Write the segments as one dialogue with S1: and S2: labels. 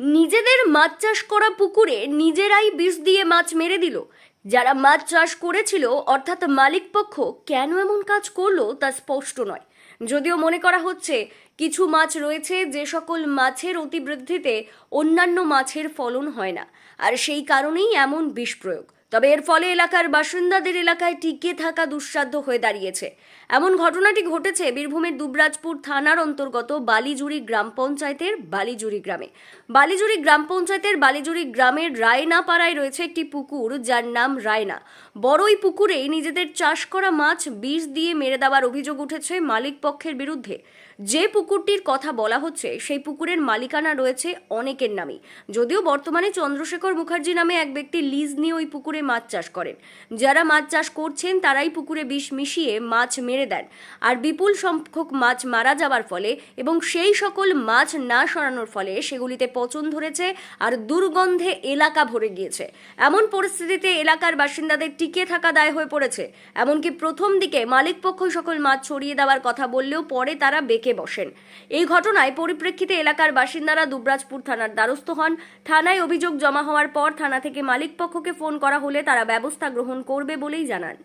S1: নিজেদের মাছ চাষ করা পুকুরে নিজেরাই বিষ দিয়ে মাছ মেরে দিল। যারা মাছ চাষ করেছিল, অর্থাৎ মালিক পক্ষ, কেন এমন কাজ করল তা স্পষ্ট নয়। যদিও মনে করা হচ্ছে, কিছু মাছ রয়েছে যে সকল মাছের অতিবৃদ্ধিতে অন্যান্য মাছের ফলন হয় না। আর সেই কারণেই এমন বিষ প্রয়োগ। তবে এর ফলে এলাকার বাসিন্দাদের এলাকায় টিকে থাকা দুঃসাধ্য হয়ে দাঁড়িয়েছে। এমন ঘটনাটি ঘটেছে বীরভূমের দুবরাজপুর থানার অন্তর্গত বালিজুড়ি গ্রাম পঞ্চায়েতের বালিজুড়ি গ্রামে। বালিজুড়ি গ্রাম পঞ্চায়েতের বালিজুড়ি গ্রামের রায়না পাড়ায় রয়েছে একটি পুকুর যার নাম রায়না। বড়ই পুকুরে নিজেদের চাষ করা মাছ বিষ দিয়ে মেরে দেওয়ার অভিযোগ উঠেছে মালিক পক্ষের বিরুদ্ধে। যে পুকুরটির কথা বলা হচ্ছে, সেই পুকুরের মালিকানা রয়েছে অনেকের নামে। যদিও বর্তমানে চন্দ্রশেখর মুখার্জি নামে এক ব্যক্তি লিজ নিয়ে ওই পুকুরে মাছ চাষ করেন। যারা মাছ চাষ করছেন, তারাই পুকুরে বিষ মিশিয়ে মাছ মেরে দেন। আর বিপুল সংখ্যক মাছ মারা যাওয়ার ফলে এবং সেই সকল মাছ না সরানোর ফলে সেগুলিতে পচন ধরেছে আর দুর্গন্ধে এলাকা ভরে গিয়েছে। এমন পরিস্থিতিতে এলাকার বাসিন্দাদের টিকে থাকা দায় হয়ে পড়েছে। এমনকি প্রথম দিকে মালিক পক্ষ সকল মাছ ছড়িয়ে দেওয়ার কথা বললেও পরে তারা বেঁকে বসেন। এই ঘটনায় পরিপ্রেক্ষিতে এলাকার বাসিন্দারা দুবরাজপুর থানার দ্বারস্থ হন। থানায় অভিযোগ জমা হওয়ার পর থানা থেকে মালিক পক্ষকে ফোন করা হলে তারা ব্যবস্থা গ্রহণ করবে বলেই জানান।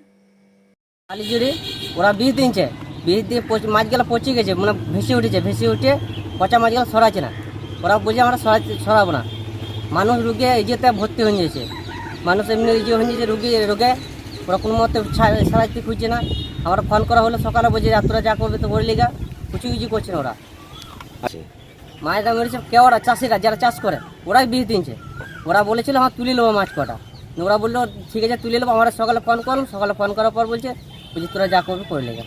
S2: কালীজুড়ি, ওরা বিষ দিনছে বিষ দিয়ে মাছগুলো পচে গেছে মানে ভেসে উঠেছে, ভেসে উঠে পচা মাছগুলো সরাচ্ছে না। ওরা বলছে আমরা সরাবো না। মানুষ রুগে ইয়েতে ভর্তি হয়ে গেছে মানুষ এমনি ইয়ে হয়ে গেছে রুগী রোগে। ওরা কোনো মতে সারাইতে খুঁজছে না। আমরা ফোন করা হলো সকালে, বলছে তোরা যা করবে তো করে লিগা। কিছু কিছু করছে না ওরা। মায়েরা মেরেছে কে ওরা চাষিরা যারা চাষ করে, ওরাই বিষ দিনছে ওরা বলেছিল আমার তুলে নেব মাছ কটা। ওরা বলল, ঠিক আছে, তুলে নেব, আমরা সকালে ফোন করলাম সকালে ফোন করার পর বলছে, বলছি, তোরা যা করবি, করে লেগে